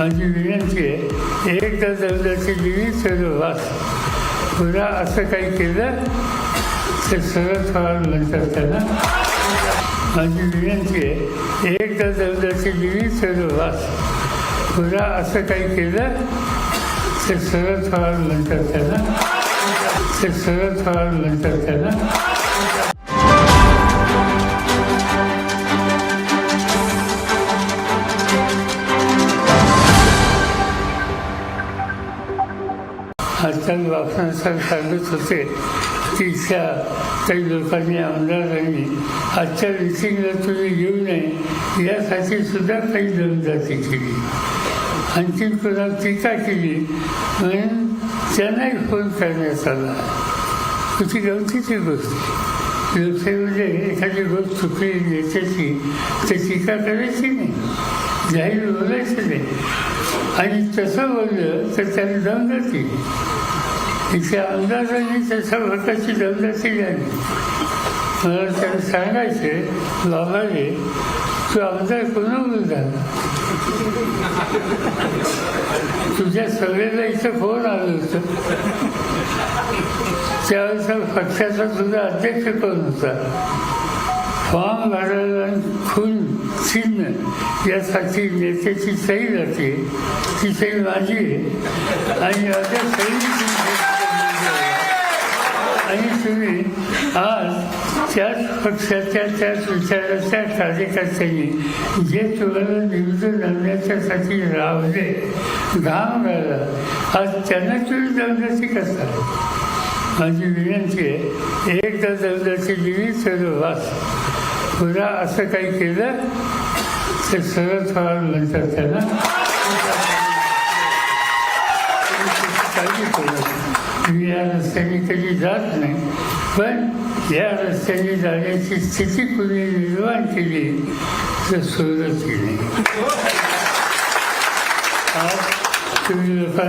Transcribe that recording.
माझी विनंती आहे एकदा दर्जाची दिली तर वास पुन्हा असं काही केलं तर सरळ फळ म्हणतात त्यांना माझी विनंती आहे एकदा दर्जाची दिली तर वास पुन्हा असं काही केलं तर सरळ फळ म्हणतात त्यांना ते सरळ फळ म्हणतात त्यांना त्याला आजकाल वापरण्यासाठी सांगत होते की इथल्या काही लोकांनी आमदारांनी आजच्या मिटिंगला तुम्ही येऊ नये. यासाठी सुद्धा काही दमदाटी केली. आणखी पुन्हा टीका केली. म्हणून त्यांनाही फोन करण्यात आला. तुझी गमतीची गोष्ट. लोकसेवेमध्ये एखादी गोष्ट चुकली नेत्याची तर टीका करायची नाही. जाहीर बोलायचं नाही. आणि तसं बोललं तर त्याने दमदाटी इथे आमदारांनी त्याच्या प्रकारची दमदाटी झाली मला त्याला सांगायचे बाबा रे तू आमदार कोणावर तुझ्या सगळ्याला इथं फोन आलं होतं त्यावेळेस पक्षाचा तुझा अध्यक्ष कोण होता फॉर्म भरायला खून चिन्ह यासाठी नेत्याची सही जाते ती सही माझी आहे आणि माझ्या सही आणि तुम्ही आज त्याच पक्षाच्या त्याच विचाराच्या कार्यकर्त्यांनी जे तुम्हाला विविध आणण्याच्यासाठी रावले घाम राहिला आज त्यांना तुम्ही दंडाची करता माझी विनंती आहे एकदा दगडाची दिली तर वास पुन्हा असं काही केलं तर सरळ फळ म्हणतात त्याला मी या रस्त्याने कधी जात नाही पण या रस्त्याने जाण्याची स्थिती कुणी निर्माण केली तर नाही आज तुम्ही लोकांना